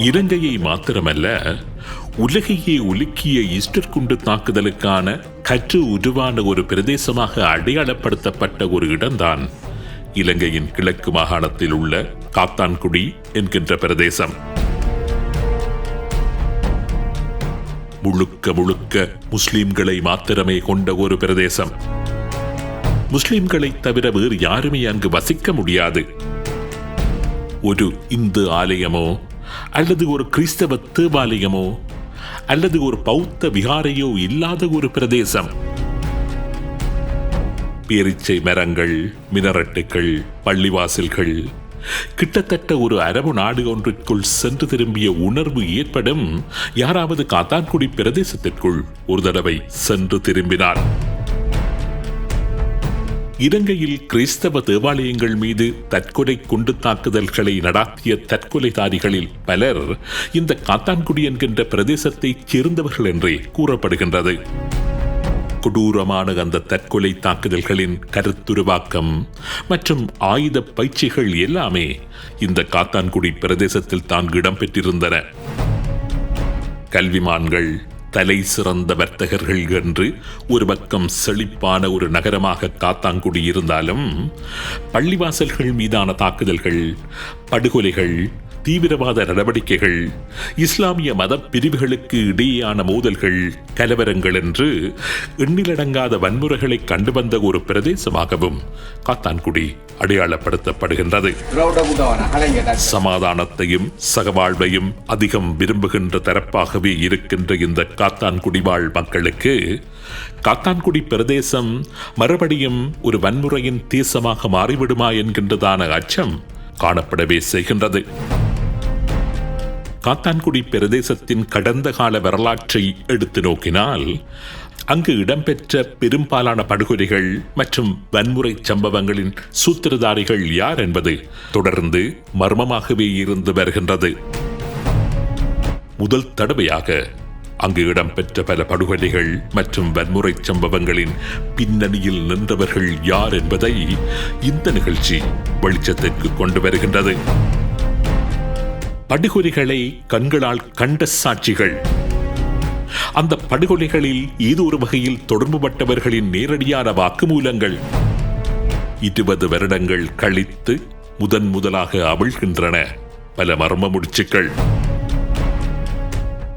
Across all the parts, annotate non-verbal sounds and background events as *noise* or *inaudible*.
இலங்கையை மாத்திரமல்ல உலகையே உலுக்கிய ஈஸ்டர் குண்டு தாக்குதலுக்கான கற்று உருவான ஒரு பிரதேசமாக அடையாளப்படுத்தப்பட்ட ஒரு இடம்தான் இலங்கையின் கிழக்கு மாகாணத்தில் உள்ள காத்தான்குடி என்கின்ற பிரதேசம். முழுக்க முழுக்க முஸ்லிம்களை மாத்திரமே கொண்ட ஒரு பிரதேசம். முஸ்லிம்களை தவிர வேறு யாருமே அங்கு வசிக்க முடியாது. ஒரு இந்து ஆலயமோ அல்லது ஒரு கிறிஸ்தவ தேவாலயமோ அல்லது ஒரு பௌத்த விகாரையோ இல்லாத ஒரு பிரதேசம். பேரிச்சை மரங்கள் மினரட்டுகள் பள்ளிவாசல்கள் கிட்டத்தட்ட ஒரு அரபு நாடு ஒன்றிற்குள் சென்று திரும்பிய உணர்வு ஏற்படும் யாராவது காத்தான்குடி பிரதேசத்திற்குள் ஒரு தடவை சென்று திரும்பினார். இலங்கையில் கிறிஸ்தவ தேவாலயங்கள் மீது தற்கொலை குண்டு தாக்குதல்களை நடாத்திய தற்கொலைதாரிகளில் பலர் இந்த காத்தான்குடி என்கின்ற பிரதேசத்தைச் சேர்ந்தவர்கள் என்றே கூறப்படுகின்றது. கொடூரமான அந்த தற்கொலை தாக்குதல்களின் கருத்துருவாக்கம் மற்றும் ஆயுத பயிற்சிகள் எல்லாமே இந்த காத்தான்குடி பிரதேசத்தில் தான் இடம்பெற்றிருந்தன. கல்விமான்கள் தலை சிறந்த வர்த்தகர்கள் என்று ஒரு பக்கம் செழிப்பான ஒரு நகரமாக காத்தாங்குடி இருந்தாலும் பள்ளிவாசல்கள் மீதான தாக்குதல்கள் படுகொலைகள் தீவிரவாத நடவடிக்கைகள் இஸ்லாமிய மத பிரிவுகளுக்கு இடையேயான மோதல்கள் கலவரங்கள் என்று எண்ணிலடங்காத வன்முறைகளை கண்டு வந்த ஒரு பிரதேசமாகவும் காத்தான்குடி அடையாளப்படுத்தப்படுகின்றது. சமாதானத்தையும் சகவாழ்வையும் அதிகம் விரும்புகின்ற தரப்பாகவே இருக்கின்ற இந்த காத்தான்குடி வாழ் மக்களுக்கு காத்தான்குடி பிரதேசம் மறுபடியும் ஒரு வன்முறையின் தேசமாக மாறிவிடுமா என்கின்றதான அச்சம் காணப்படவே செய்கின்றது. காத்தான்குடி பிரதேசத்தின் கடந்த கால வரலாற்றை எடுத்து நோக்கினால் அங்கு இடம்பெற்ற பெரும்பாலான படுகொலைகள் மற்றும் வன்முறை சம்பவங்களின் சூத்திரதாரிகள் யார் என்பது தொடர்ந்து மர்மமாகவே இருந்து வருகின்றது. முதல் தடவையாக அங்கு இடம்பெற்ற பல படுகொலைகள் மற்றும் வன்முறை சம்பவங்களின் பின்னணியில் நின்றவர்கள் யார் என்பதை இந்த நிகழ்ச்சி வெளிச்சத்திற்கு கொண்டு வருகின்றது. படுகொலைகளை கண்களால் கண்ட சாட்சிகள். அந்த படுகொலைகளில் ஏதோ ஒரு வகையில் தொடர்புபட்டவர்களின் நேரடியான வாக்குமூலங்கள். இருபது வருடங்கள் கழித்து முதன் முதலாக அவிழ்கின்றன பல மர்ம முடிச்சுக்கள்.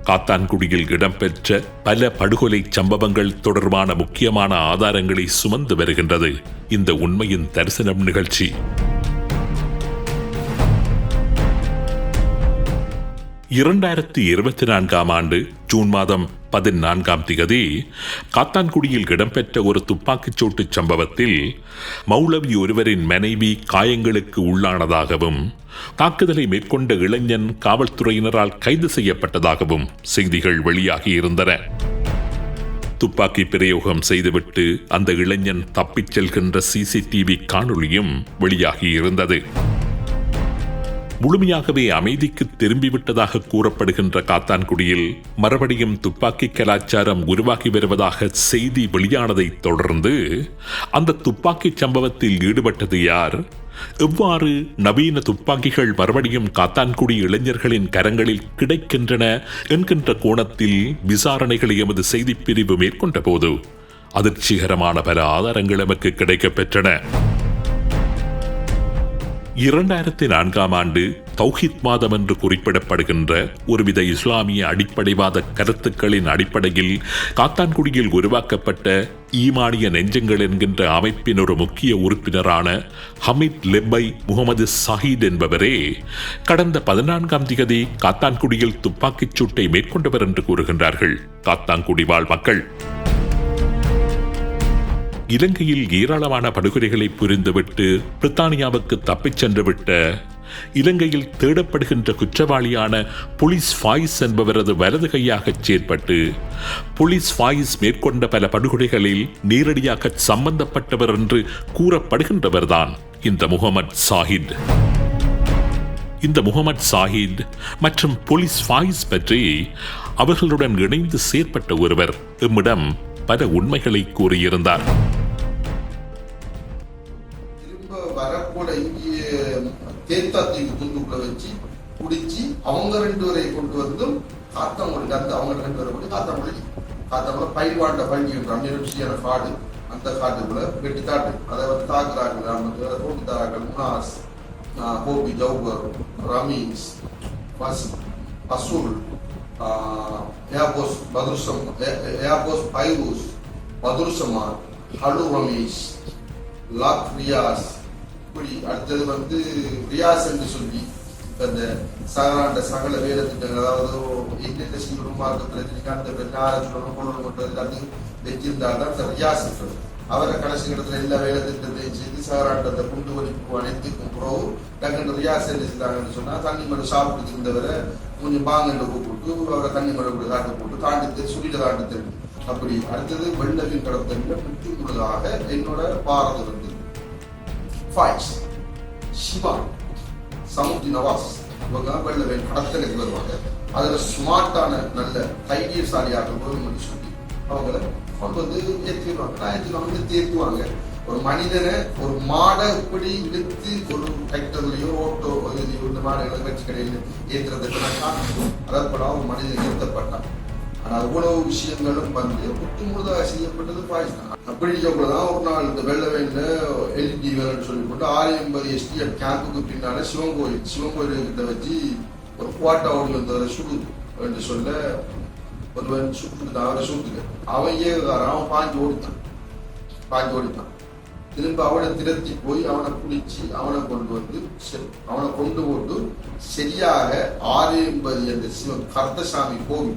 காத்தான்குடியில் இடம்பெற்ற பல படுகொலை சம்பவங்கள் தொடர்பான முக்கியமான ஆதாரங்களை சுமந்து வருகின்றது. இந்த உண்மையின் தரிசனம் நிகழ்ச்சி. இரண்டாயிரத்தி இருபத்தி நான்காம் ஆண்டு ஜூன் மாதம் பதினான்காம் திகதி காத்தான்குடியில் இடம்பெற்ற ஒரு துப்பாக்கிச்சூட்டு சம்பவத்தில் மௌலவி ஒருவரின் மனைவி காயங்களுக்கு உள்ளானதாகவும் தாக்குதலை மேற்கொண்ட இளைஞன் காவல்துறையினரால் கைது செய்யப்பட்டதாகவும் செய்திகள் வெளியாகியிருந்தன துப்பாக்கி பிரயோகம் செய்துவிட்டு அந்த இளைஞன் தப்பிச் செல்கின்ற சிசிடிவி காணொளியும் வெளியாகியிருந்தது முழுமையாகவே அமைதிக்கு திரும்பிவிட்டதாக கூறப்படுகின்ற காத்தான்குடியில் மறுபடியும் துப்பாக்கி கலாச்சாரம் உருவாகி வருவதாக செய்தி வெளியானதை தொடர்ந்து அந்த துப்பாக்கி சம்பவத்தில் ஈடுபட்டது யார்? எவ்வாறு நவீன துப்பாக்கிகள் மறுபடியும் காத்தான்குடி இளைஞர்களின் கரங்களில் கிடைக்கின்றன என்கின்ற கோணத்தில் விசாரணைகளை எமது செய்திப் பிரிவு மேற்கொண்ட போது அதிர்ச்சிகரமான பல ஆதாரங்கள் எமக்கு கிடைக்கப் பெற்றன இரண்டாயிரத்தி நான்காம் ஆண்டு தௌஹித் மாதம் என்று குறிப்பிடப்படுகின்ற ஒருவித இஸ்லாமிய அடிப்படைவாத கருத்துக்களின் அடிப்படையில் காத்தான்குடியில் உருவாக்கப்பட்ட ஈமானிய நெஞ்சங்கள் என்கின்ற அமைப்பின் ஒரு முக்கிய உறுப்பினரான ஹமீத் லெப்பை முகமது சாஹித் என்பவரே கடந்த பதினான்காம் திகதி காத்தான்குடியில் துப்பாக்கிச் சூட்டை மேற்கொண்டவர் என்று கூறுகின்றார்கள். காத்தான்குடி வாழ் மக்கள். இலங்கையில் ஏராளமான படுகொலைகளை புரிந்துவிட்டு பிரித்தானியாவுக்கு தப்பிச் சென்றுவிட்ட இலங்கையில் தேடப்படுகின்ற குற்றவாளியான புலிஸ் ஃபாயிஸ் என்பவரது வலது கையாகச் செயற்பட்டு புலிஸ் ஃபாயிஸ் மேற்கொண்ட பல படுகொலைகளில் நேரடியாக சம்பந்தப்பட்டவர் என்று கூறப்படுகின்றவர்தான் இந்த முகமது சாஹித். இந்த முகமது சாஹித் மற்றும் போலீஸ் ஃபாயிஸ் பற்றி அவர்களுடன் இணைந்து செயற்பட்ட ஒருவர். எம்மிடம் பல உண்மைகளை கூறியிருந்தார். திரும்ப வரக்கூட இங்கே தேத்தாத்தீவு வச்சு குடிச்சு அவங்க ரெண்டு பேரை கொண்டு வந்தும் காத்தாமொழி அந்த அவங்க ரெண்டு பேரை கொண்டு காத்தாமொழி காத்தாமொழி பயிர்வாண்ட பள்ளி என்ற காடு அந்த காட்டுக்குள்ள வெட்டி காட்டு அதை வந்து தாக்குறாங்க நம்ம ரோட்டு தாராக்கள் முனாஸ் ஹோபி ஜவுகர் ரமீஸ் பசு அசுல் ஏர்போஸ் பதுர்சம் ஏர்போஸ் பைரூஸ் பதுர்சமான் ஹலு ரமேஷ் லாக் ரியாஸ் இப்படி அடுத்தது வந்து ரியாஸ் என்று சொல்லி அந்த சகலாண்ட சகல வேலை திட்டங்கள் அதாவது எந்தெந்த சீரும் மார்க்கத்தில் அந்த நாரச்சுடன் கொண்டு கொண்டது அது வச்சிருந்தால் தான் அந்த ரியாஸ் இருக்கிறது அவரை கடைசி இடத்துல எல்லா வேலை திட்டத்தையும் செய்து அந்த குண்டு வலிப்பு அனைத்துக்கும் பிறகு டக்குன்னு ரியாஸ் என்ன செஞ்சாங்கன்னு சொன்னால் தண்ணி மட்டும் சாப்பிட்டு இருந்தவரை கொஞ்சம் பாங்கண்டு போட்டு அவரை தண்ணி மழை கூட காட்டு போட்டு தாண்டி சுடில தாண்டி தெரியும் அப்படி அடுத்தது வெள்ளவின் கடத்தல முற்றுமுழுதாக என்னோட பாரதம் இருந்தது ஃபாய்ஸ் சிவா சமுத்தி நவாஸ் இவங்க வெள்ளவேல் கடத்தலுக்கு வருவாங்க. அதுல ஸ்மார்ட்டான நல்ல தைரியசாலியாக கவர்மெண்ட் சொல்லி அவங்கள கொண்டு வந்து ஏற்றிடுவாங்க நான் ஏற்றிடுவாங்க தேர்த்துவாங்க ஒரு மனிதனை ஒரு மாடை இப்படி இழுத்து ஒரு டிராக்டர்லயோ ஓட்டோ இதுலயோ இந்த மாடுகளை வச்சு கடையில் ஏற்றுறதுக்கு நான் அதாவது ஒரு மனிதன் ஏற்றப்பட்டான் ஆனா அவ்வளவு விஷயங்களும் வந்து முற்று முழுதாக செய்யப்பட்டது பாகிஸ்தான். அப்படி தான் ஒரு நாள் இந்த வெள்ளவேல எல்இடி வேலைன்னு சொல்லி போட்டு ஆறு எண்பது எஸ்டி கேம்புக்கு பின்னால சிவன் கோயில் சிவன் கோயில் கிட்ட வச்சு ஒரு குவாட்டா ஓடி வந்தவரை சுடு என்று சொல்ல ஒருவன் சுட்டுதான் அவரை சுட்டுக்க அவன் ஏகாரன் அவன் பாஞ்சு ஓடித்தான். பாஞ்சு ஓடித்தான். திரும்ப அவனை திரத்தி போய் அவனை குளிச்சு அவனை கொண்டு வந்து செ- அவனை கொண்டு போட்டு சரியாக ஆறு என்பது என்ற சிவன் கர்த்தசாமி கோவில்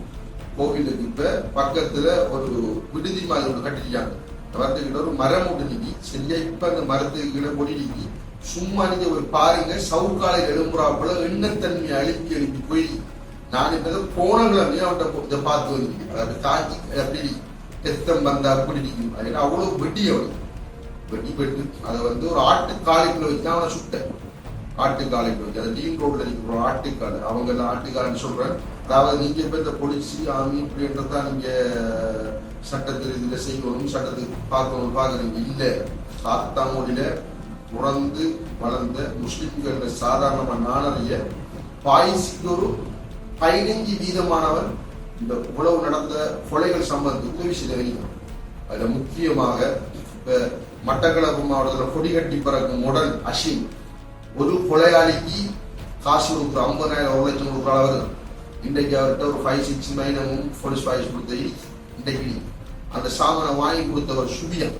கோவிலுக்கு இப்ப பக்கத்துல ஒரு விடுதி மாதிரி ஒன்று கட்டிருக்காங்க வரத்துக்கிட்ட ஒரு மரம் ஒன்று சரியா இப்ப அந்த மரத்துக்கு கீழே பொடி சும்மா நீங்க ஒரு பாருங்க சவுக்காலை எழும்புறாப்புல எண்ணத்தன்மையை அழுக்கி எழுப்பி போய் நான் இப்ப போன கிழமையே அவன்கிட்ட இதை பார்த்து வந்திருக்கேன். அதாவது தாக்கி அப்படி ரத்தம் வந்தா அப்படி நிற்கும் அது அவ்வளவு வெட்டி அவனுக்கு. வெட்டி வெட்டு அதை வந்து ஒரு ஆட்டுக்காலைக்குள்ள வச்சு அவனை சுட்டேன் ஆட்டுக்காலைக்குள்ள வச்சு அது டீம் ரோட்ல இருக்கிற ஆட்டுக்கால் அவங்க எல்லாம் ஆட்டுக்காலன்னு சொல்றேன் அதாவது நீங்க இப்ப இந்த பொலிசி ஆர்மி இப்படின்றதா நீங்க சட்டத்தில் இதுல செய்யணும் சட்டத்துக்கு பார்க்கணும் பாக்குறீங்க இல்ல சாத்தாமொழியில உணர்ந்து வளர்ந்த முஸ்லிம்கள் சாதாரணமா நாணறிய பாய்ஸுக்கு ஒரு பதினஞ்சு வீதமானவன் இந்த உழவு நடந்த கொலைகள் சம்பந்த உதவி செய்த வைக்கணும் அதுல முக்கியமாக இப்ப மட்டக்களப்பு மாவட்டத்தில் கொடி கட்டி பறக்கும் உடல் அஷிம் ஒரு கொலையாளிக்கு காசு கொடுக்குற ஐம்பதாயிரம் ஒரு லட்சம் கொடுக்குற அளவு இன்றைக்கு அவர்கிட்ட ஒரு ஃபைவ் சிக்ஸ் மைனமும் போலீஸ் ஃபைஸ் கொடுத்து இன்றைக்கு. அந்த சாமனை வாங்கி கொடுத்தவர் சுபியன்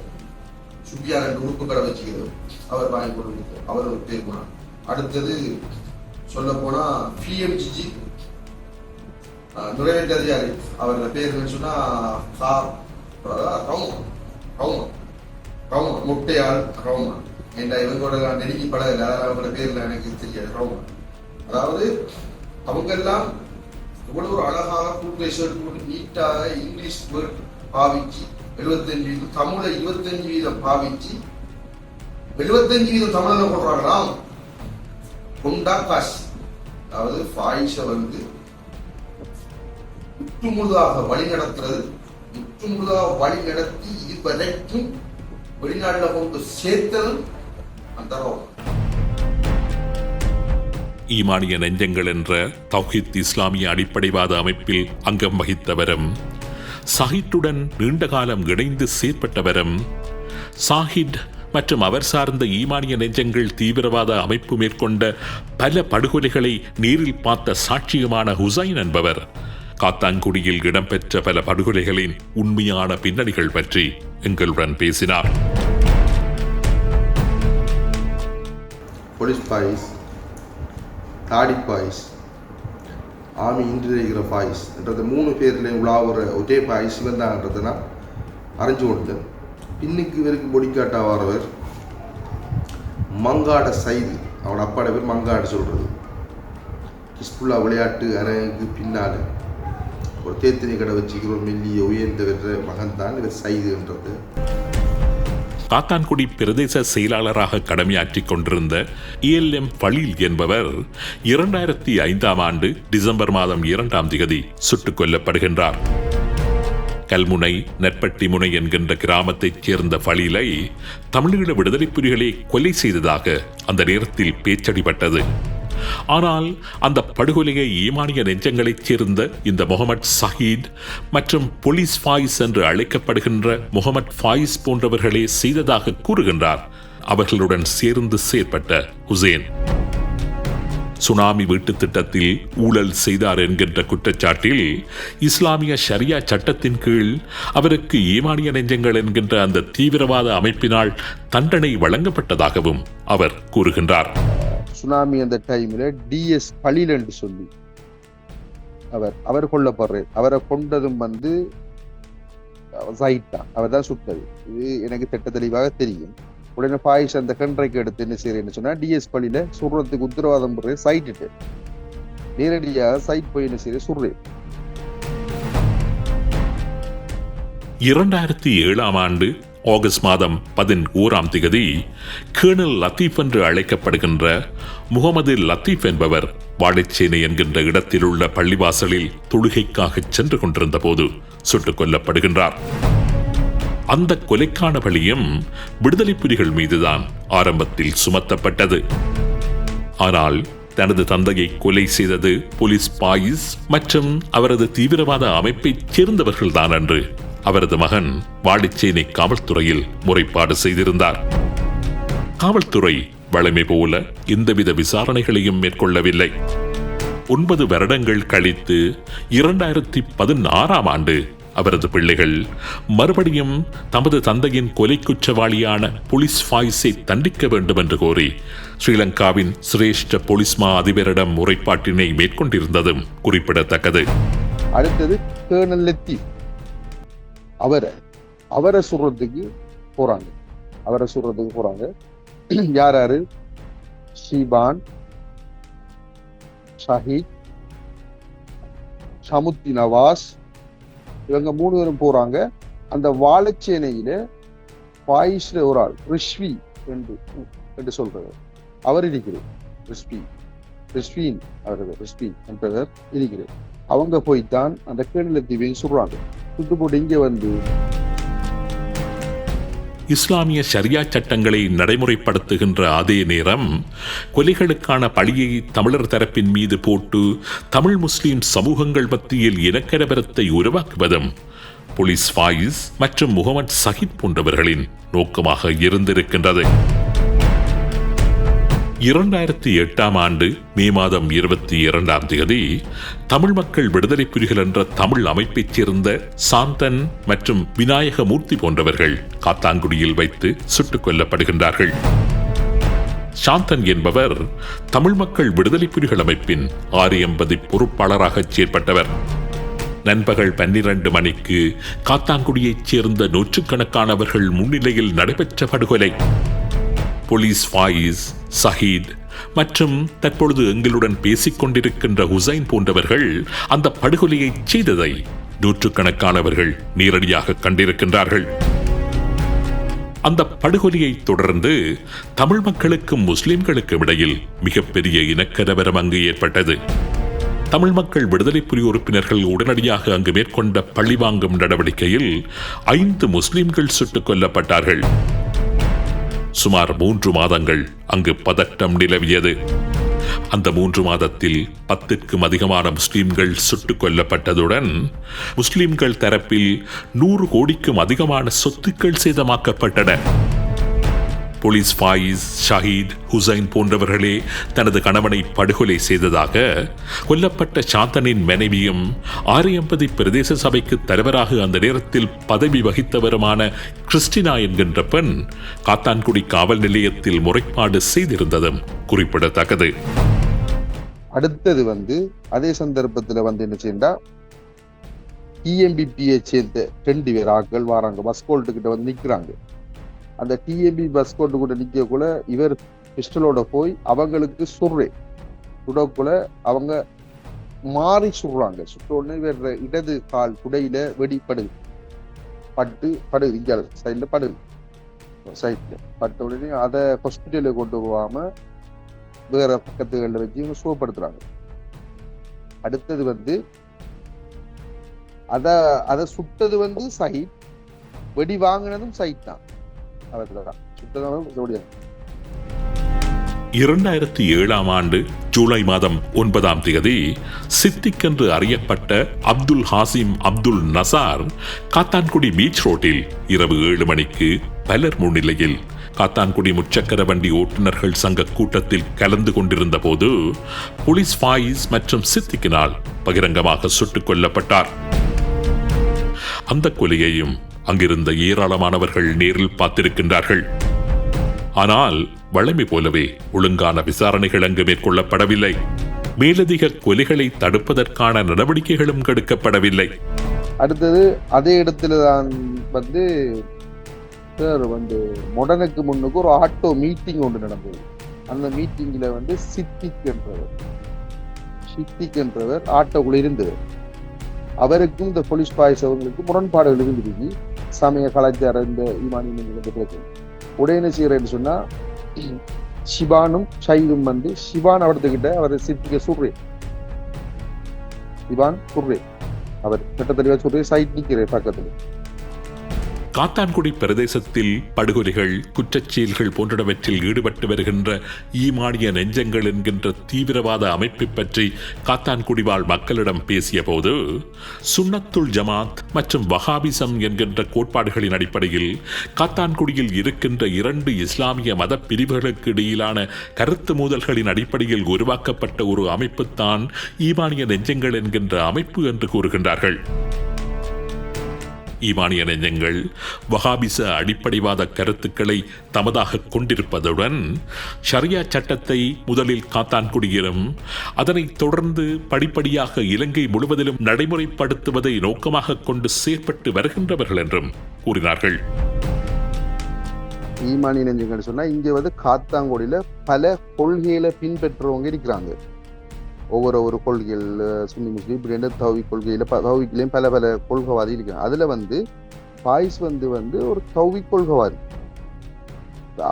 சுபியா ரெண்டு உறுப்புகளை வச்சுக்கிறது. அவர் வாங்கி கொடுத்து அவர் ஒரு பேர் போனார் அடுத்தது சொல்ல போனா பிஎம்ஜிஜி நிறைவேற்ற அதிகாரி. அவரோட பேர் என்னன்னு சொன்னா சா- ரவுமன் ரவுமன் முட்டையால் முட்டையாள் ரவுமன் என்ற இவங்களோட நான் நெருங்கி பழகல? அதனால அவங்களோட பேர்ல எனக்கு தெரியாது. ரவுமன் அதாவது அவங்க எல்லாம் இவ்வளவு ஒரு அழகாக கூட்டு போட்டு நீட்டாக இங்கிலீஷ் வேர்ட் பாவிச்சு எழுபத்தஞ்சு வீதம் தமிழை இருபத்தஞ்சு வீதம் பாவிச்சு எழுபத்தஞ்சு வீதம் தமிழ்ல போடுறாங்களாம் கொண்டா காசு. அதாவது ஃபாயிஷ வந்து முற்றுமுழுதாக வழி நடத்துறது முற்றுமுழுதாக வழி நடத்தி இதுவரைக்கும் வெளிநாட்டில் கொண்டு சேர்த்ததும் அந்த ஈமானிய நெஞ்சங்கள் என்ற தௌஹித் இஸ்லாமிய அடிப்படைவாத அமைப்பில் அங்கம் வகித்தவரும் சாஹிட்டுடன் நீண்ட காலம் இணைந்து செயற்பட்டவரும் சாஹிட் மற்றும் அவர் சார்ந்த ஈமானிய நெஞ்சங்கள் தீவிரவாத அமைப்பு மேற்கொண்ட பல படுகொலைகளை நேரில் பார்த்த சாட்சியமான ஹுசைன் என்பவர் காத்தாங்குடியில் இடம்பெற்ற பல படுகொலைகளின் உண்மையான பின்னணிகள் பற்றி எங்களுடன் பேசினார். போலீஸ் பாய்ஸ் தாடி பாய்ஸ் ஆமி இன்றிருக்கிற பாய்ஸ் என்றது மூணு பேர்லேயும் உலாவுற ஒரே பாய்ஸ் இவன் தான்ன்றதை நான் அறிஞ்சு கொடுத்தேன் பின்னுக்கு இவருக்கு பொடிக்காட்டா வரவர் மங்காட சைது. அவனோட அப்பாட பேர் மங்காடு சொல்கிறது கிஸ்புல்லா விளையாட்டு அரங்குக்கு பின்னால். ஒரு தேத்தினி கடை வச்சுக்கிற ஒரு மெல்லிய உயர்ந்தவர் மகன் தான் இவர் சைதுன்றது காத்தான்குடி பிரதேச செயலாளராக கடமையாற்றிக் கொண்டிருந்த இஎல்எம் பலீல் என்பவர் இரண்டாயிரத்தி ஐந்தாம் ஆண்டு டிசம்பர் மாதம் இரண்டாம் திகதி சுட்டுக் கொல்லப்படுகின்றார். கல்முனை நெற்பட்டி முனை என்கின்ற கிராமத்தைச் சேர்ந்த பலீலை தமிழீழ விடுதலை புலிகளே கொலை செய்ததாக அந்த நேரத்தில் பேச்சடிபட்டது. ஆனால் அந்த படுகொலையை ஈமானிய நெஞ்சங்களைச் சேர்ந்த இந்த முகமது சஹீத் மற்றும் போலீஸ் ஃபாயிஸ் என்று அழைக்கப்படுகின்ற முகமது ஃபாயிஸ் போன்றவர்களே செய்ததாக கூறுகின்றார். அவர்களுடன் சேர்ந்து செயற்பட்ட ஹுசேன். சுனாமி வீட்டு திட்டத்தில் ஊழல் செய்தார் என்கின்ற குற்றச்சாட்டில் இஸ்லாமிய ஷரியா சட்டத்தின் கீழ் அவருக்கு ஈமானிய நெஞ்சங்கள் என்கின்ற அந்த தீவிரவாத அமைப்பினால் தண்டனை வழங்கப்பட்டதாகவும் அவர் கூறுகின்றார். சுனாமி அந்த டைம்ல டிஎஸ் பலில் என்று சொல்லி. அவர் அவர் கொல்லப்படுறார் அவரை கொண்டதும் வந்து சைட் தான் அவர் தான் சுட்டது. இது எனக்கு திட்ட தெளிவாக தெரியும். உடனே பாயிஷ் அந்த கன்றைக்கு எடுத்து என்ன செய்யறேன்னு சொன்னா டிஎஸ் பள்ளியில சுடுறதுக்கு உத்தரவாதம் போடுற சைட்டு நேரடியாக சைட் போய் என்ன செய்ய சுடுறேன். இரண்டாயிரத்தி ஏழாம் ஆண்டு ஆகஸ்ட் மாதம் பதினோராம் திகதி கேர்னல் லத்தீப் என்று அழைக்கப்படுகின்ற முகமது லத்தீப் என்பவர் வாழைச்சேனை என்கின்ற இடத்தில் உள்ள பள்ளிவாசலில் தொழுகைக்காக சென்று கொண்டிருந்த போது சுட்டுக் கொல்லப்படுகின்றார். அந்த கொலைக்கான பழியும் விடுதலை புலிகள் மீதுதான் ஆரம்பத்தில் சுமத்தப்பட்டது. ஆனால் தனது தந்தையை கொலை செய்தது போலீஸ் பாயிஸ் மற்றும் அவரது தீவிரவாத அமைப்பைச் சேர்ந்தவர்கள்தான் என்று அவரது மகன் வாடிச்சேனை காவல்துறையில் முறைப்பாடு செய்திருந்தார். காவல்துறை வழமை போல எந்தவித விசாரணைகளையும் மேற்கொள்ளவில்லை. ஒன்பது வருடங்கள் கழித்து இரண்டாயிரத்தி பதினாறாம் ஆண்டு அவரது பிள்ளைகள் மறுபடியும் தமது தந்தையின் கொலை குற்றவாளியான போலீஸ் ஃபாய்ஸை தண்டிக்க வேண்டும் என்று கோரி ஸ்ரீலங்காவின் சிரேஷ்ட போலீஸ் மா அதிபரிடம் முறைப்பாட்டினை மேற்கொண்டிருந்ததும் குறிப்பிடத்தக்கது. அடுத்தது கேர்னல் அவரை அவரை சுடுறதுக்கு போறாங்க. அவரை சுடுறதுக்கு போறாங்க. *clears throat* யார் யாரு? ஸ்ரீபான் ஷஹீத் ஷமுத்தி நவாஸ். இவங்க மூணு பேரும் போறாங்க. அந்த வாழைச்சேனையில பாயிஸ்ல ஒரு ஆள் ரிஷ்வி என்று என்று சொல்றது அவர் இருக்கிறார். ரிஷ்வி ரிஷ்வின் அவரது ரிஷ்வி என்பவர் இருக்கிறார். அவங்க போய்த்தான் அந்த கேணில தீவையும் சொல்றாங்க. சுட்டு போட்டு இங்கே வந்து. இஸ்லாமிய ஷரியா சட்டங்களை நடைமுறைப்படுத்துகின்ற அதே நேரம் கொலைகளுக்கான பழியை தமிழர் தரப்பின் மீது போட்டு தமிழ் முஸ்லிம் சமூகங்கள் மத்தியில் இனக்கரபரத்தை உருவாக்குவதும் போலீஸ் ஃபாயிஸ் மற்றும் முகமது சஹித் போன்றவர்களின் நோக்கமாக இருந்திருக்கின்றது. இரண்டாயிரத்தி எட்டாம் ஆண்டு மே மாதம் இருபத்தி இரண்டாம் தேதி தமிழ் மக்கள் விடுதலை புலிகள் என்ற தமிழ் அமைப்பைச் சேர்ந்த சாந்தன் மற்றும் விநாயகமூர்த்தி போன்றவர்கள் காத்தாங்குடியில் வைத்து சுட்டுக் கொல்லப்படுகின்றார்கள். சாந்தன் என்பவர் தமிழ் மக்கள் விடுதலை புலிகள் அமைப்பின் ஆரியம்பதி பொறுப்பாளராக செயற்பட்டவர். நண்பகல் பன்னிரண்டு மணிக்கு காத்தாங்குடியைச் சேர்ந்த நூற்றுக்கணக்கானவர்கள் முன்னிலையில் நடைபெற்ற படுகொலை. போலீஸ் ஃபாயிஸ் சஹீத் மற்றும் தற்பொழுது எங்களுடன் பேசிக் கொண்டிருக்கின்ற ஹுசைன் போன்றவர்கள் அந்த படுகொலையை செய்ததை நூற்றுக்கணக்கானவர்கள் நேரடியாக கண்டிருக்கின்றார்கள். அந்த படுகொலையை தொடர்ந்து தமிழ் மக்களுக்கும் முஸ்லிம்களுக்கும் இடையில் மிகப்பெரிய இனக்கலவரம் அங்கு ஏற்பட்டது. தமிழ் மக்கள் விடுதலை புலி உறுப்பினர்கள் உடனடியாக அங்கு மேற்கொண்ட பழிவாங்கும் நடவடிக்கையில் ஐந்து முஸ்லிம்கள் சுட்டுக் கொல்லப்பட்டார்கள். சுமார் மூன்று மாதங்கள் அங்கு பதட்டம் நிலவியது. அந்த மூன்று மாதத்தில் பத்திற்கும் அதிகமான முஸ்லிம்கள் சுட்டுக் கொல்லப்பட்டதுடன் முஸ்லிம்கள் தரப்பில் நூறு கோடிக்கும் அதிகமான சொத்துக்கள் சேதமாக்கப்பட்டன. போலீஸ் ஃபாயிஸ் ஷஹீத் ஹுசைன் போன்றவர்களே தனது கணவனை படுகொலை செய்ததாக கொல்லப்பட்ட சாந்தனின் மனைவியும் ஆரியம்பதி பிரதேச சபைக்கு தலைவராக அந்த நேரத்தில் பதவி வகித்தவருமான கிறிஸ்டினா என்கின்ற பெண் காத்தான்குடி காவல் நிலையத்தில் முறைப்பாடு செய்திருந்ததும் குறிப்பிடத்தக்கது. அடுத்தது வந்து அதே சந்தர்ப்பத்தில் வந்து என்ன செய்யண்டா? டிஎம்பிபியை சேர்ந்த ரெண்டு பேர் ஆட்கள் வராங்க பஸ்கோல்ட்டு கிட்ட வந்து நிற்கிறாங்க அந்த டிஎம்பி கொண்டு கூட நிற்கக்குள்ள இவர் பிஸ்டலோட போய் அவங்களுக்கு சுடுறே சுடக்குள்ள அவங்க மாறி சுடுறாங்க சுட்ட உடனே இவர் இடது கால் குடையில வெடிப்படுது பட்டு படுது இங்க சைடில் படுது சைட்ல பட்ட உடனே அதை ஹாஸ்பிட்டலில் கொண்டு போகாம வேற பக்கத்துகளில் வச்சு இவங்க சுகப்படுத்துறாங்க. அடுத்தது வந்து அத அதை சுட்டது வந்து சைட் வெடி வாங்கினதும் சைட் தான். இரண்டாயிரத்தி ஏழாம் ஆண்டு ஜூலை மாதம் ஒன்பதாம் தேதி சித்திக் என்று அறியப்பட்ட அப்துல் ஹாசிம் அப்துல் நசார் காத்தான்குடி பீச் ரோட்டில் இரவு ஏழு மணிக்கு பலர் முன்னிலையில். காத்தான்குடி முச்சக்கர வண்டி ஓட்டுநர்கள் சங்க கூட்டத்தில் கலந்து கொண்டிருந்த போது போலீஸ் ஃபாயிஸ் மற்றும் சித்திக்கினால் பகிரங்கமாக சுட்டுக் கொல்லப்பட்டார். அந்த கொலையையும் அங்கிருந்த ஏராளமானவர்கள் நேரில் பார்த்திருக்கின்றார்கள். ஆனால் வழமை போலவே ஒழுங்கான விசாரணைகள் அங்கு மேற்கொள்ளப்படவில்லை. மேலதிக கொலைகளை தடுப்பதற்கான நடவடிக்கைகளும் எடுக்கப்படவில்லை அடுத்தது அதே இடத்துல தான் வந்து சார் வந்து முடனுக்கு முன்னுக்கு ஒரு ஆட்டோ மீட்டிங் ஒன்று நடந்தது. அந்த மீட்டிங்கில் வந்து சித்திக் என்றவர் சித்திக் என்றவர் ஆட்டோக்குள்ள இருந்தவர் அவருக்கும் இந்த போலீஸ் பாய்ஸ் அவங்களுக்கும் முரண்பாடுகள் இருந்துருக்கு சமய கலைஞர் இந்த ஈமானி பிரச்சனை உடனே என்ன செய்யறேன்னு சொன்னா சிவானும் ஷைதும் வந்து சிவான் அவர்த்துக்கிட்ட அவர் சித்திக்க சுடுறே சிவான் சுடுறே அவர் கிட்டத்தட்ட சொல்றே சைட் நிக்கிறேன் பக்கத்துல. காத்தான்குடி பிரதேசத்தில் படுகொலைகள் குற்றச்செயல்கள் போன்றவற்றில் ஈடுபட்டு வருகின்ற ஈமானிய நெஞ்சங்கள் என்கின்ற தீவிரவாத அமைப்பை பற்றி காத்தான்குடி வாழ் மக்களிடம் பேசிய போது சுன்னத்துல் ஜமாத் மற்றும் வஹாபிசம் என்கின்ற கோட்பாடுகளின் அடிப்படையில் காத்தான்குடியில் இருக்கின்ற இரண்டு இஸ்லாமிய மத பிரிவுகளுக்கு இடையிலான கருத்து மோதல்களின் அடிப்படையில் உருவாக்கப்பட்ட ஒரு அமைப்புத்தான் ஈமானிய நெஞ்சங்கள் என்கின்ற அமைப்பு என்று கூறுகின்றார்கள். ஈமானிய நெஞ்சங்கள் வகாபிச அடிப்படைவாத கருத்துக்களை தமதாக கொண்டிருப்பதுடன் ஷரியா சட்டத்தை முதலில் காத்தான்குடியிலும் அதனைத் தொடர்ந்து படிப்படியாக இலங்கை முழுவதிலும் நடைமுறைப்படுத்துவதை நோக்கமாக கொண்டு செயற்பட்டு வருகின்றவர்கள் என்றும் கூறினார்கள். ஈமானிய நெஞ்சங்கள் சொன்னால் இங்கே வந்து காத்தாங்குடியில பல கொள்கைகளை பின்பற்றுறவங்க இருக்கிறாங்க. ஒவ்வொரு ஒரு கொள்கைகள் சுன்னி முஸ்லீம் இப்படி தவி கொள்கையில ப- பல பல கொள்கைவாதி இருக்கு அதில் வந்து பாய்ஸ் வந்து வந்து ஒரு தௌவி கொள்கைவாதி.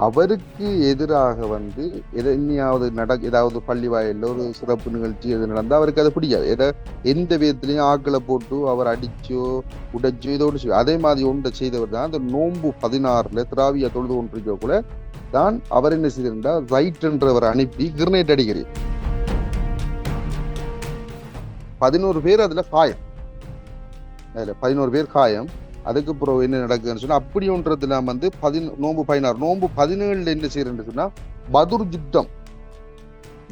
அவருக்கு எதிராக வந்து எதையாவது நட ஏதாவது பள்ளி வாயில்ல ஒரு சிறப்பு நிகழ்ச்சி எது நடந்தால் அவருக்கு அது பிடிக்காது. எதை எந்த விதத்துலையும் ஆக்களை போட்டு அவர் அடிச்சோ உடைச்சோ இதோ செய்யும் அதே மாதிரி ஒன்றை செய்தவர் தான் அந்த நோன்பு பதினாறுல திராவிய தொழுது ஒன்றிக்க கூட தான் அவர் என்ன செய்திருந்தால் ரைட் என்றவர் அனுப்பி கிரனேட் அடிக்கிறேன் பதினோரு பேர் அதில் காயம். அதில் பதினோரு பேர் காயம். அதுக்கு பிறகு என்ன நடக்குதுன்னு சொன்னால் அப்படி ஒன்றதுல வந்து பதின நோன்பு பதினாறு நோன்பு பதினேழுல என்ன செய்யறேன்னு சொன்னால் பதுர் யுத்தம்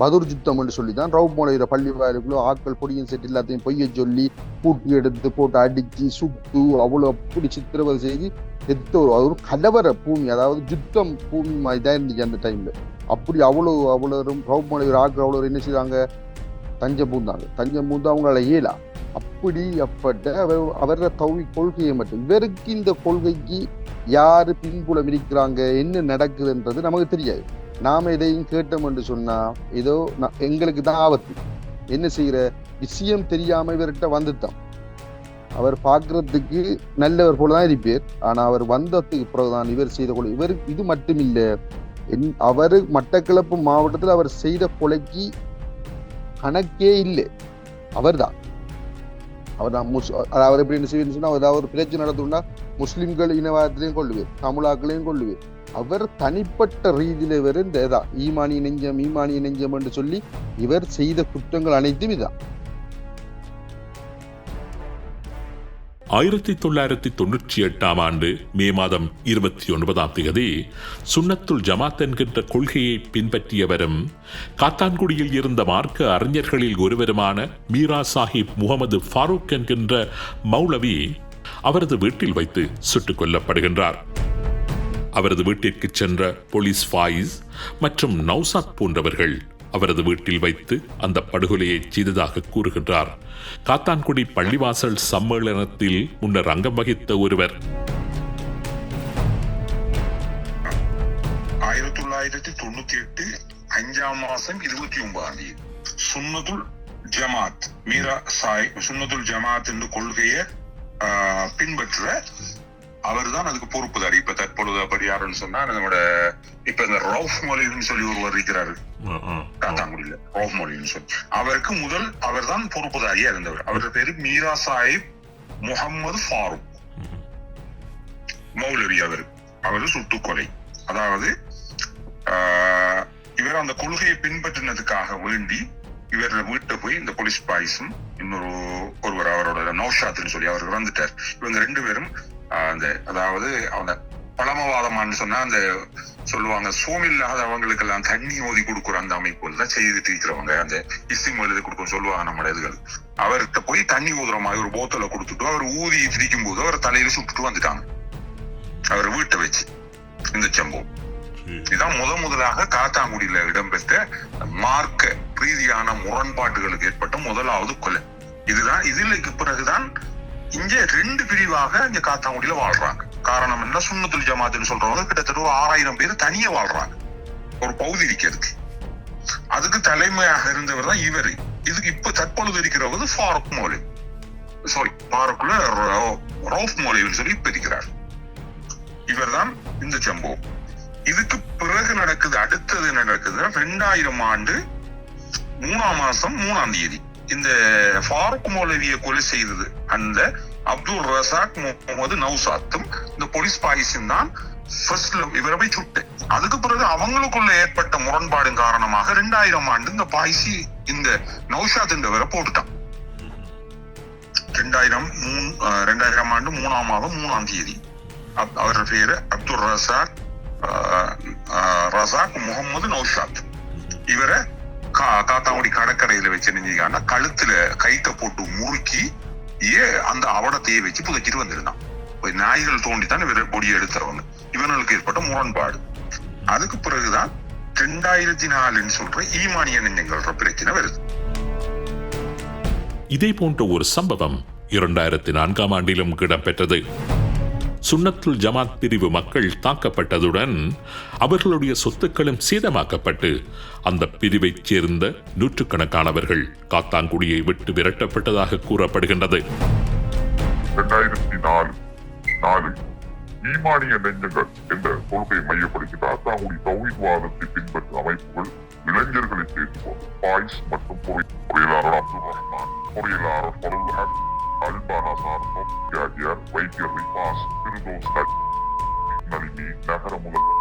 பதுர் யுத்தம் என்று சொல்லி தான் ரவு மோலையிற பள்ளி வாயிலுக்குள்ள ஆட்கள் பொடியும் செட் எல்லாத்தையும் பொய்ய சொல்லி பூட்டி எடுத்து போட்டு அடித்து சுட்டு அவ்வளோ அப்படி சித்திரவதை செய்து எத்த ஒரு அது ஒரு கலவர பூமி அதாவது யுத்தம் பூமி மாதிரி தான் இருந்துச்சு அந்த டைம்ல அப்படி அவ்வளோ அவ்வளோ ரவு மோலையிற ஆட்கள் அவ்வளோ என்ன செய்றாங்க? தஞ்சம் பூந்தாங்க தஞ்சம் பூந்து அவங்களால இயலா. அப்படி அப்பட்ட அவர் அவர தவி கொள்கையை மட்டும் இவருக்கு இந்த கொள்கைக்கு யார் பின்புலம் இருக்கிறாங்க என்ன நடக்குதுன்றது நமக்கு தெரியாது. நாம் எதையும் கேட்டோம் என்று சொன்னால் ஏதோ எங்களுக்கு தான் ஆபத்து. என்ன செய்கிற விஷயம் தெரியாமல் இவர்கிட்ட வந்துட்டான். அவர் பார்க்கறதுக்கு நல்லவர் போல தான் இருப்பார். ஆனால் அவர் வந்ததுக்கு பிறகுதான் இவர் செய்த கொலை இவர் இது மட்டும் இல்லை என்- அவர் மட்டக்களப்பு மாவட்டத்தில் அவர் செய்த கொலைக்கு கணக்கே இல்லை. அவர்தான். அவர்தான் முஸ் அவர் எப்படி என்ன செய்வேன்னு சொன்னா ஏதாவது ஒரு பிரச்சனை நடத்தும்னா முஸ்லிம்கள் இனவாதத்திலையும் கொள்ளுவேன் தமிழாக்களையும் கொள்ளுவேன் அவர் தனிப்பட்ட ரீதியில இவர் இந்த இதான் ஈமானி நெஞ்சம் ஈமானி நெஞ்சம் என்று சொல்லி இவர் செய்த குற்றங்கள் அனைத்தும் இதான். ஆயிரத்தி தொள்ளாயிரத்தி தொன்னூற்றி எட்டாம் ஆண்டு மே மாதம் இருபத்தி ஒன்பதாம் தேதி சுன்னத்துல் ஜமாத் என்கின்ற கொள்கையை பின்பற்றியவரும் காத்தான்குடியில் இருந்த மார்க்க அறிஞர்களில் ஒருவருமான மீரா சாஹிப் முகமது ஃபாரூக் என்கின்ற மௌலவி அவரது வீட்டில் வைத்து சுட்டுக் கொல்லப்படுகின்றார். அவரது வீட்டிற்கு சென்ற போலீஸ் ஃபாயிஸ் மற்றும் நௌசாத் போன்றவர்கள் அவரது வீட்டில் வைத்து அந்த படுகொலையை செய்ததாக கூறுகின்றார். காத்தான்குடி பள்ளிவாசல் சம்மேளனத்தில் முன்னர் அங்கம் வகித்த ஒருவர். ஆயிரத்தி தொள்ளாயிரத்தி தொண்ணூத்தி எட்டு அஞ்சாம் மாசம் இருபத்தி ஒன்பதாம் தேதி. சுன்னதுல் ஜமாத் மீரா சாய் சுன்னதுல் ஜமாத் என்ற கொள்கையை ஆஹ், பின்பற்ற அவர்தான் அதுக்கு பொறுப்புதார். இப்ப தற்பொழுது அப்படி யாருன்னு சொன்னா நம்மளோட இப்ப இந்த ரவுஃப் மொழின்னு சொல்லி ஒருவர் இருக்கிறாரு. காத்தாங்குடியில ரவுஃப் மொழின்னு சொல்லி. அவருக்கு முதல் அவர்தான் பொறுப்புதாரியா இருந்தவர். அவர் பேரு மீரா சாஹிப் முகம்மது ஃபாரூக். மௌலவி அவர். அவரு சுட்டுக்கொலை அதாவது ஆஹ், இவர் அந்த கொள்கையை பின்பற்றினதுக்காக வேண்டி இவர் வீட்டை போய் இந்த போலீஸ் பாய்ஸும் இன்னொரு ஒருவர் அவரோட நௌஷாத்னு சொல்லி அவர் இறந்துட்டார். இவங்க ரெண்டு பேரும் அந்த அதாவது அவங்க பழமவாதமான்னு சொன்னா அந்த சொல்லுவாங்க சோமில்லாதவங்களுக்கு எல்லாம் தண்ணி ஓதி கொடுக்குற அந்த அமைப்புகள் தான் செய்துட்டு இருக்கிறவங்க அந்த இஸ்திம் எழுதி கொடுக்கும் சொல்லுவாங்க நம்ம இதுகள். அவர்கிட்ட போய் தண்ணி ஊதுற மாதிரி ஒரு போத்தலை கொடுத்துட்டு அவர் ஊதி திரிக்கும் போது அவர் தலையில சுட்டுட்டு வந்துட்டாங்க. அவர் வீட்டை வச்சு இந்த சம்பவம் இதான் முத முதலாக காத்தாங்குடியில இடம்பெற்ற மார்க்க ரீதியான முரண்பாட்டுகளுக்கு ஏற்பட்ட முதலாவது கொலை. இதுதான் இதுக்கு பிறகுதான் இங்க ரெண்டு பிரிவாக இங்க காத்தாங்குடியில வாழ்றாங்க. காரணம் என்ன? சுண்ணத்துல் ஜமாத்துன்னு சொல்றவங்க கிட்டத்தட்ட ஒரு ஆறாயிரம் பேர் தனியே வாழ்றாங்க. ஒரு பகுதி இருக்கிறதுக்கு அதுக்கு தலைமையாக இருந்தவர் தான் இவர். இதுக்கு இப்ப தற்பொழுது இருக்கிறவர் ஃபாரூக் மோலி சாரி ஃபாரூக்ல ரவுஃப் மோலின்னு சொல்லி இப்ப இருக்கிறார். இவர்தான் இந்த சம்பவம் இதுக்கு பிறகு நடக்குது அடுத்தது நடக்குதுன்னா நடக்குது ரெண்டாயிரம் ஆண்டு மூணாம் மாசம் மூணாம் தேதி. இந்த ஃபாரூக் மௌலவியை கொலை செய்தது அந்த அப்துல் ரசாக் முகமது நௌசாத்தும் இந்த போலீஸ் பாகிசின் தான் ஃபர்ஸ்ட்ல இவரை போய் சுட்டு. அதுக்கு பிறகு அவங்களுக்குள்ள ஏற்பட்ட முரண்பாடு காரணமாக ரெண்டாயிரம் ஆண்டு இந்த பாய்சி இந்த நௌஷாத் என்றவரை போட்டுட்டான். ரெண்டாயிரம் மூணு அஹ், ரெண்டாயிரம் ஆண்டு மூணாம் மாதம் மூணாம் தேதி. அப்- அவர் பேரு அப்துல் ரசாக் ரசாக் முகமது நௌஷாத். இவரை காத்தாங்குடி கடற்கரையில வச்சு நினைஞ்சிக்கான கழுத்துல கைத்த போட்டு முறுக்கி ஏ அந்த அவடத்தையே வச்சு புதைச்சிட்டு வந்திருந்தான். போய் நாய்கள் தோண்டித்தான் இவர் இவரை பொடியை எடுத்துறவங்க இவனுக்கு ஏற்பட்ட முரண்பாடு. அதுக்கு பிறகுதான் ரெண்டாயிரத்தி நாலுன்னு சொல்ற ஈமானிய நெஞ்சங்கள்ன்ற பிரச்சனை வருது. இதே போன்ற ஒரு சம்பவம் இரண்டாயிரத்தி நான்காம் ஆண்டிலும் இடம்பெற்றது. சுன்னத்துல் ஜமாத் பிரிவு மக்கள் தாக்கப்பட்டதுடன் அவர்களுடைய சொத்துக்களும் சேதமாக்கப்பட்டு அந்த பிரிவைச் சேர்ந்த நூற்றுக்கணக்கானவர்கள் காத்தாங்குடியை விட்டு விரட்டப்பட்டதாக கூறப்படுகின்றது. ரெண்டாயிரத்தி நாலு நாலு ஈமானிய நெஞ்சங்கள் என்ற கொள்கையை மையப்படுத்தி காத்தாங்குடி தௌஹீத்வாதத்தை பின்பற்றும் அமைப்புகள் இளைஞர்களை சேர்த்து பாய்ஸ் மற்றும் பொறி- பொறியியலாளர் அப்துல் ரஹ்மான் பொறியியலாளர் ஃபருல் ஹக் அல்பானா தியாகியார் வைத்தியர் ரிபாஸ் திருதோஸ் நளினி நகர முதல்வர்.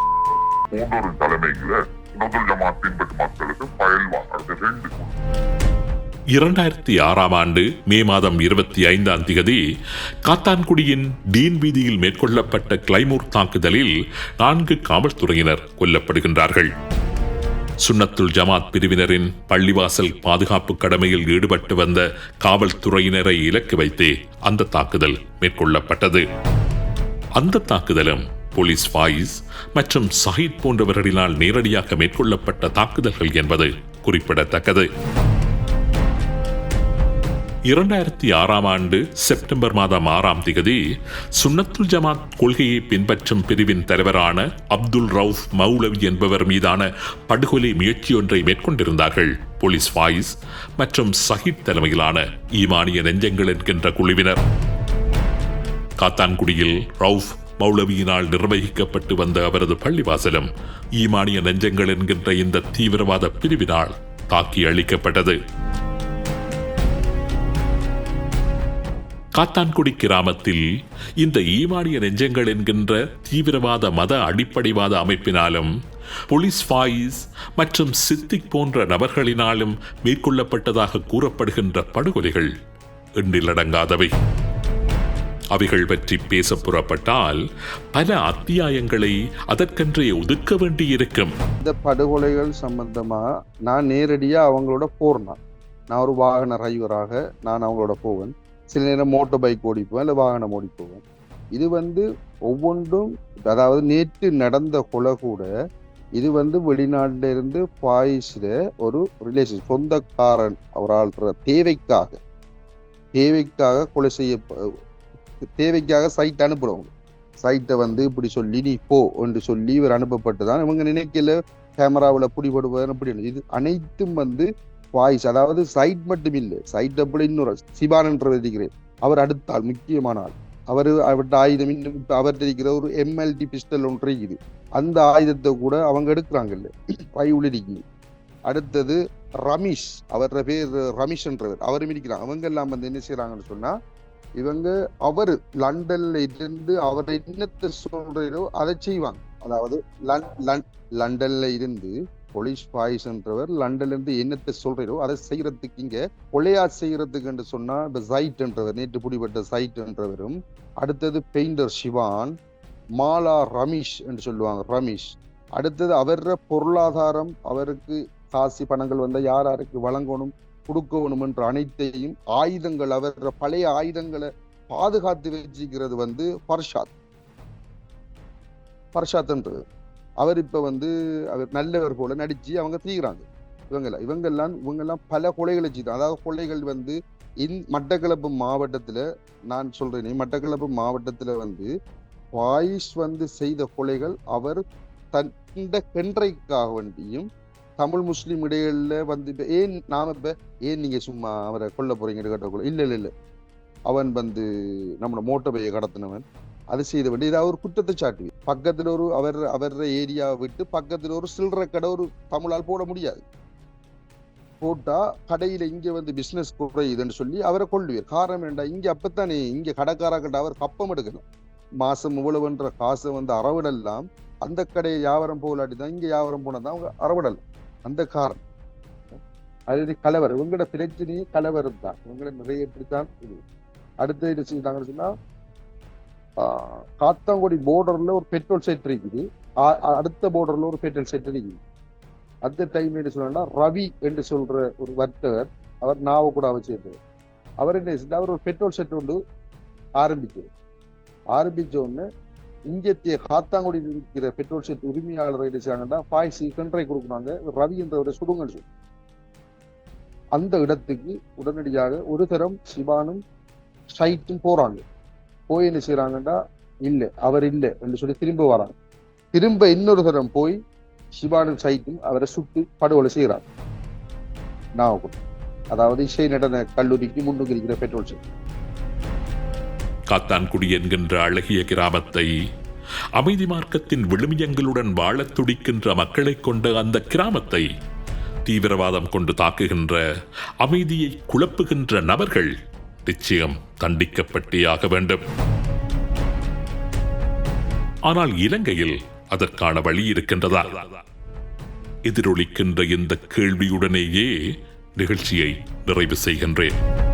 போன்றோரின் தலைமையில நொதுல் ஜமாத் பின்பற்று மக்களுக்கு பயல்வா அடுத்த ரெண்டு. இரண்டாயிரத்தி ஆறாம் ஆண்டு மே மாதம் இருபத்தி ஐந்தாம் திகதி காத்தான்குடியின் டீன் வீதியில் மேற்கொள்ளப்பட்ட கிளைமூர் தாக்குதலில் நான்கு காவல்துறையினர் கொல்லப்படுகின்றார்கள். சுன்னத்துல் ஜமாத் பிரிவினரின் பள்ளிவாசல் பாதுகாப்பு கடமையில் ஈடுபட்டு வந்த காவல்துறையினரை இலக்கு வைத்தே அந்த தாக்குதல் மேற்கொள்ளப்பட்டது. அந்த தாக்குதலும் போலீஸ் ஃபாயிஸ் மற்றும் சஹித் போன்றவர்களினால் நேரடியாக மேற்கொள்ளப்பட்ட தாக்குதல்கள் என்பது குறிப்பிடத்தக்கது. இரண்டாயிரத்தி ஆறாம் ஆண்டு செப்டம்பர் மாதம் ஆறாம் திகதி சுன்னத்துல் ஜமாத் கொள்கையை பின்பற்றும் பிரிவின் தலைவரான அப்துல் ரவுஃப் மௌலவி என்பவர் மீதான படுகொலை முயற்சியொன்றை மேற்கொண்டிருந்தார்கள். போலீஸ் வாயிஸ் மற்றும் சஹித் தலைமையிலான ஈமானிய நெஞ்சங்கள் என்கின்ற குழுவினர். காத்தான்குடியில் ரவுஃப் மௌலவியினால் நிர்வகிக்கப்பட்டு வந்த அவரது பள்ளிவாசலும் ஈமானிய நெஞ்சங்கள் என்கின்ற இந்த தீவிரவாத பிரிவினால் தாக்கி அளிக்கப்பட்டது காத்தான்குடி கிராமத்தில் இந்த ஈமானிய நெஞ்சங்கள் என்கின்ற தீவிரவாத மத அடிப்படைவாத அமைப்பினாலும் போலீஸ் ஃபாயிஸ் மற்றும் சித்திக் போன்ற நபர்களினாலும் மேற்கொள்ளப்பட்டதாக கூறப்படுகின்ற படுகொலைகள் எண்ணிலடங்காதவை அவைகள் பற்றி பேச புறப்பட்டால் பல அத்தியாயங்களை அதற்கென்றே ஒதுக்க வேண்டியிருக்கும். இந்த படுகொலைகள் சம்பந்தமா நான் நேரடியாக அவங்களோட போறேன். நான் ஒரு வாகன டிரைவராக நான் அவங்களோட போவேன். சில நேரம் மோட்டர் பைக் ஓடி போவேன் இல்லை வாகனம் ஓடி போவேன் இது வந்து ஒவ்வொன்றும் அதாவது நேற்று நடந்த கொலை கூட இது வந்து வெளிநாட்டில இருந்து பாயிஸ்ல ஒரு ரிலேஷன் சொந்தக்காரன் ஒரு ஆள்ற தேவைக்காக தேவைக்காக கொலை செய்ய தேவைக்காக சைட் அனுப்புறவங்க. சைட்டை வந்து இப்படி சொல்லி நீ போ என்று சொல்லி இவர் அனுப்பப்பட்டு தான் இவங்க நினைக்கல கேமராவில் பிடிபடுவது அப்படி இது அனைத்தும் வந்து வாய்ஸ் அதாவது சைட் மட்டும் இல்லை. சைட் டபுள் இன்னொரு சிவான் என்று இருக்கிறேன் அவர் அடுத்தால் ஆள் முக்கியமான ஆள் அவர் அவர்கிட்ட ஆயுதம் இன்னும் அவர் அவர்கிட்ட இருக்கிற ஒரு எம்எல்டி பிஸ்டல் ஒன்று இருக்குது அந்த ஆயுதத்தை கூட அவங்க எடுக்கிறாங்க இல்லை பை உள்ளிருக்கு அடுத்தது ரமீஷ். அவர பேர் ரமீஷ் என்றவர். அவரும் இருக்கிறார். அவங்க எல்லாம் வந்து என்ன செய்யறாங்கன்னு சொன்னா இவங்க அவர் லண்டன்ல இருந்து அவர் என்னத்தை சொல்றோ அதை செய்வாங்க. அதாவது லண்டன்ல இருந்து போலீஸ் பாய்ஸ்ன்றவர் லண்டன்லேருந்து என்னத்தை சொல்கிறோ அதை செய்கிறதுக்கு இங்கே கொலையா செய்கிறதுக்கு என்று சொன்னால் இந்த சைட் என்றவர் நேற்று பிடிபட்ட சைட் என்றவரும் அடுத்தது பெயிண்டர் சிவான் மாலா ரமீஷ் என்று சொல்லுவாங்க ரமீஷ். அடுத்தது அவர பொருளாதாரம் அவருக்கு காசி பணங்கள் வந்தா யார் யாருக்கு வழங்கணும் கொடுக்கணும் என்ற அனைத்தையும் ஆயுதங்கள் அவர பழைய ஆயுதங்களை பாதுகாத்து வச்சுக்கிறது வந்து பர்ஷாத். பர்ஷாத் என்றது அவர் இப்போ வந்து அவர் நல்லவர் போல நடிச்சு அவங்க தீக்குறாங்க இவங்கெல்லாம் இவங்கெல்லாம் இவங்கெல்லாம் பல கொலைகளை செய்தாங்க அதாவது கொலைகள் வந்து இந் மட்டக்களப்பு மாவட்டத்தில் நான் சொல்கிறேனே மட்டக்களப்பு மாவட்டத்தில் வந்து வாயிஸ் வந்து செய்த கொலைகள் அவர் தந்த கென்றைக்காக வேண்டியும் தமிழ் முஸ்லீம் இடையில வந்து இப்போ ஏன் நாம் இப்போ ஏன் நீங்கள் சும்மா அவரை கொல்ல போகிறீங்கன்னு கேட்டக்குள்ள இல்லை இல்லை இல்லை. அவன் வந்து நம்மளோட மோட்டர் பையை கடத்தினவன். அது செய்த வேண்டிய இதாவது ஒரு குற்றத்தை சாட்டு பக்கத்தில் ஒரு அவர் அவர ஏரியாவை விட்டு பக்கத்தில் ஒரு சில்லறை கடை ஒரு தமிழால் போட முடியாது. போட்டால் கடையில் இங்கே வந்து பிஸ்னஸ் குறையுதுன்னு சொல்லி அவரை கொள்ளுவார் காரணம் வேண்டாம் இங்கே அப்பத்தானே இங்கே கடைக்காரர்கிட்ட அவர் கப்பம் எடுக்கணும். மாதம் இவ்வளவுன்ற காசை வந்து அறவிடலாம். அந்த கடையை வியாபாரம் போகலாட்டி தான் இங்கே வியாபாரம் போனதான் அவங்க அறவிடலாம். அந்த காரணம். அது கலவர் இவங்களோட பிரச்சனையே கலவரம் தான். இவங்கள நிறைய இப்படி தான் அடுத்து என்ன செஞ்சாங்கன்னு சொன்னால் காத்தாங்குடி போர்டர்ல ஒரு பெட்ரோல் செட் இருக்குது. அடுத்த போர்டர்ல ஒரு பெட்ரோல் செட் இருக்குது. அந்த டைம் என்ன சொல்லணும்னா ரவி என்று சொல்ற ஒரு வர்த்தகர் அவர் நாவ கூட வச்சிருந்தார் அவர் என்ன செஞ்சா அவர் ஒரு பெட்ரோல் செட் ஒன்று ஆரம்பிச்சார் ஆரம்பிச்ச உடனே இந்திய காத்தாங்குடியில் இருக்கிற பெட்ரோல் செட் உரிமையாளர் என்ன செய்யறாங்கன்னா பாய்ச்சி கன்றை கொடுக்குறாங்க. ரவி என்றவரை சுடுங்கன்னு சொல்லி அந்த இடத்துக்கு உடனடியாக ஒரு தரம் சிவானும் சைட்டும் போறாங்க. போய் என்ன செய்யறாங்கன்னா இல்ல அவர் இல்ல என்று சொல்லி திரும்ப வராங்க திரும்ப இன்னொரு தரம் போய் சிவானும் சைட்டும் அவரை சுட்டு படுகொலை செய்கிறார். நான் அதாவது இசை நடன கல்லூரிக்கு முன்னுக்கு இருக்கிற பெட்ரோல் காத்தான்குடி என்கின்ற அழகிய கிராமத்தை அமைதி மார்க்கத்தின் விழுமியங்களுடன் வாழத் துடிக்கின்ற மக்களை கொண்ட அந்த கிராமத்தை தீவிரவாதம் கொண்டு தாக்குகின்ற அமைதியை குழப்புகின்ற நபர்கள் நிச்சயம் தண்டிக்கப்பட்டே ஆக வேண்டும். ஆனால் இலங்கையில் அதற்கான வழி இருக்கின்றதா? எதிரொலிக்கின்ற இந்த கேள்வியுடனேயே நிகழ்ச்சியை நிறைவு செய்கின்றேன்.